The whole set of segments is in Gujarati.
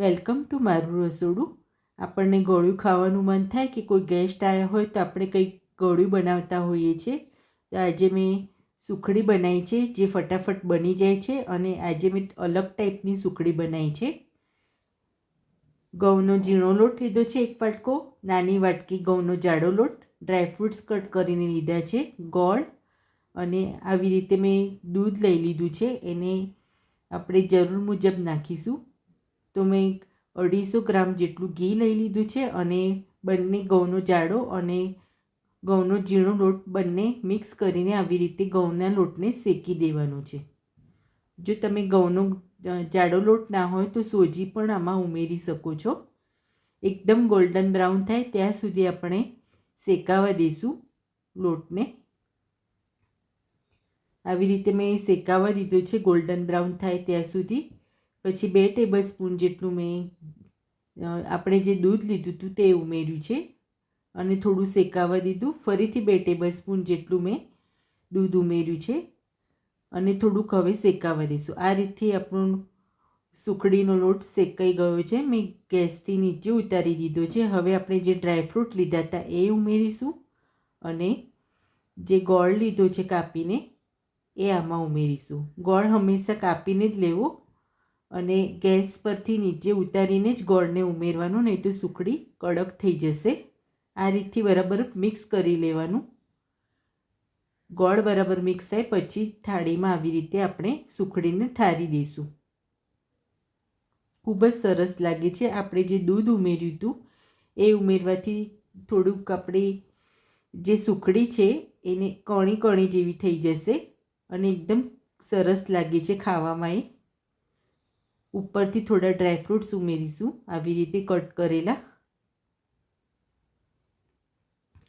વેલકમ ટુ મારું રસોડું. આપણને ગોળ્યું ખાવાનું મન થાય કે કોઈ ગેસ્ટ આવ્યા હોય તો આપણે કંઈક ગોળ્યું બનાવતા હોઈએ છીએ. તો આજે મેં સુખડી બનાવી છે જે ફટાફટ બની જાય છે અને આજે મેં અલગ ટાઈપની સુખડી બનાવી છે. ઘઉંનો ઝીણો લોટ લીધો છે એક વાટકો, નાની વાટકી ઘઉંનો જાડો લોટ ડ્રાયફ્રૂટ્સ કટ કરીને લીધા છે, ગોળ અને આવી રીતે મેં દૂધ લઈ લીધું છે. એને આપણે જરૂર મુજબ નાખીશું. તો મેં અઢીસો ગ્રામ જેટલું ઘી લઈ લીધું છે અને બંને ઘઉંનો જાડો અને ઘઉંનો ઝીણો લોટ બંને મિક્સ કરીને આવી રીતે ઘઉંના લોટને શેકી દેવાનો છે. જો તમે ઘઉંનો જાડો લોટ ના હોય તો સોજી પણ આમાં ઉમેરી શકો છો. એકદમ ગોલ્ડન બ્રાઉન થાય ત્યાં સુધી આપણે શેકાવા દઈશું લોટને. આવી રીતે મેં શેકાવા દીધો છે, ગોલ્ડન બ્રાઉન થાય ત્યાં સુધી. પછી બે ટેબલ સ્પૂન જેટલું મેં આપણે જે દૂધ લીધું હતું તે ઉમેર્યું છે. અને થોડું શેકાવા દીધું. ફરીથી બે ટેબલ સ્પૂન જેટલું મેં દૂધ ઉમેર્યું છે. અને થોડુંક હવે શેકાવા દઈશું. આ રીતથી આપણું સુખડીનો લોટ શેકાઈ ગયો છે. મેં ગેસથી નીચે ઉતારી દીધો છે. હવે આપણે જે ડ્રાયફ્રૂટ લીધા હતા એ ઉમેરીશું. અને જે ગોળ લીધો છે કાપીને, એ આમાં ઉમેરીશું. ગોળ હંમેશા કાપીને જ લેવો. અને ગેસ પરથી નીચે ઉતારીને જ ગોળને ઉમેરવાનું, નહીં તો સુખડી કડક થઈ જશે. આ રીતથી બરાબર મિક્સ કરી લેવાનું. ગોળ બરાબર મિક્સ થાય, પછી થાળીમાં આવી રીતે આપણે સુખડીને ઠારી દઈશું. ખૂબ જ સરસ લાગે છે. આપણે જે દૂધ ઉમેર્યું હતું, એ ઉમેરવાથી થોડુંક આપણે જે સુખડી છે, એને કણી કણી જેવી થઈ જશે અને એકદમ સરસ લાગે છે ખાવામાં એ. ઉપરથી થોડા ડ્રાયફ્રૂટ્સ ઉમેરીશું. આવી રીતે કટ કરેલા.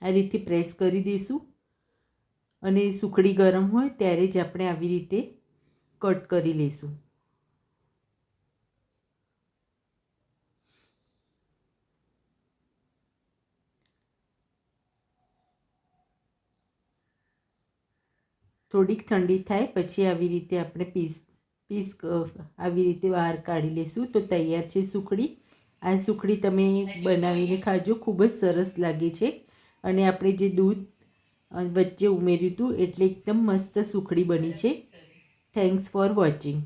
આ રીતે પ્રેસ કરી દઈશું. અને સુખડી ગરમ હોય ત્યારે જ આપણે આવી રીતે કટ કરી લઈશું. થોડીક ઠંડી થાય, પછી આવી રીતે આપણે પીસ પીસ આવી રીતે બહાર કાઢી લઈશું તો તૈયાર છે સુખડી. આ સુખડી તમે બનાવીને ખાજો. ખૂબ જ સરસ લાગે છે. અને આપણે જે દૂધ વચ્ચે ઉમેર્યું હતું, એટલે એકદમ મસ્ત સુખડી બની છે. Thanks for watching